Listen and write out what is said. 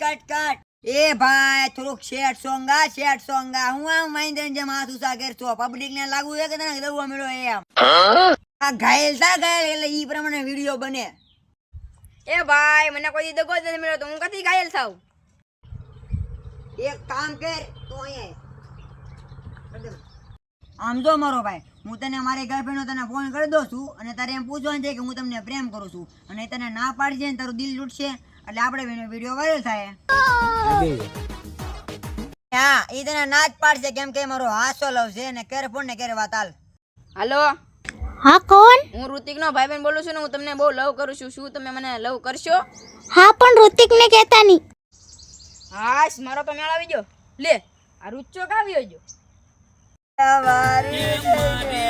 એ ભાઈ થોડુંક શેઠ સોંગા શેઠ સોંગા. હું આમ મહિન્દ્રન જેમ હાથ ઉસા કરશો પબ્લિક ને લાગુ છે કે તને દવા મળ્યો એમ. આ ઘાયલ થા ઘાયલ એટલે ઈ પ્રમાણે વીડિયો બને. એ ભાઈ મને કોઈ દગો જ નથી મળ્યો તો હું કથી ઘાયલ થાવ એક કામ કર તું અહીંયા આમ જો મારો ભાઈ હું તને મારી ગર્લફ્રેન્ડ તને ફોન કરી દઉં છું અને તારે એમ પૂછવાનું છે કે હું તમને પ્રેમ કરું છું. અને તને ના પાડી છે ને તારું દિલ લૂટશે? એટલે આપણે વીડિયો વાયરલ થાય હા એ તને ના પાડશે કેમ કે મારો હાસો લવ છે ને કેર ફોન ને કેર વાત હાલ. હાલો? હા કોણ? હું ઋતિક નો ભાઈ બેન બોલું છું ને હું તમને બહુ લવ કરું છું. શું તમે મને લવ કરશો? હા પણ ઋતિક ને કહેતા નહીં. હાશ મારો તો મેળ આવી ગયો. લે આ રુચ્ચો કાવ્યો જો સવારી લગે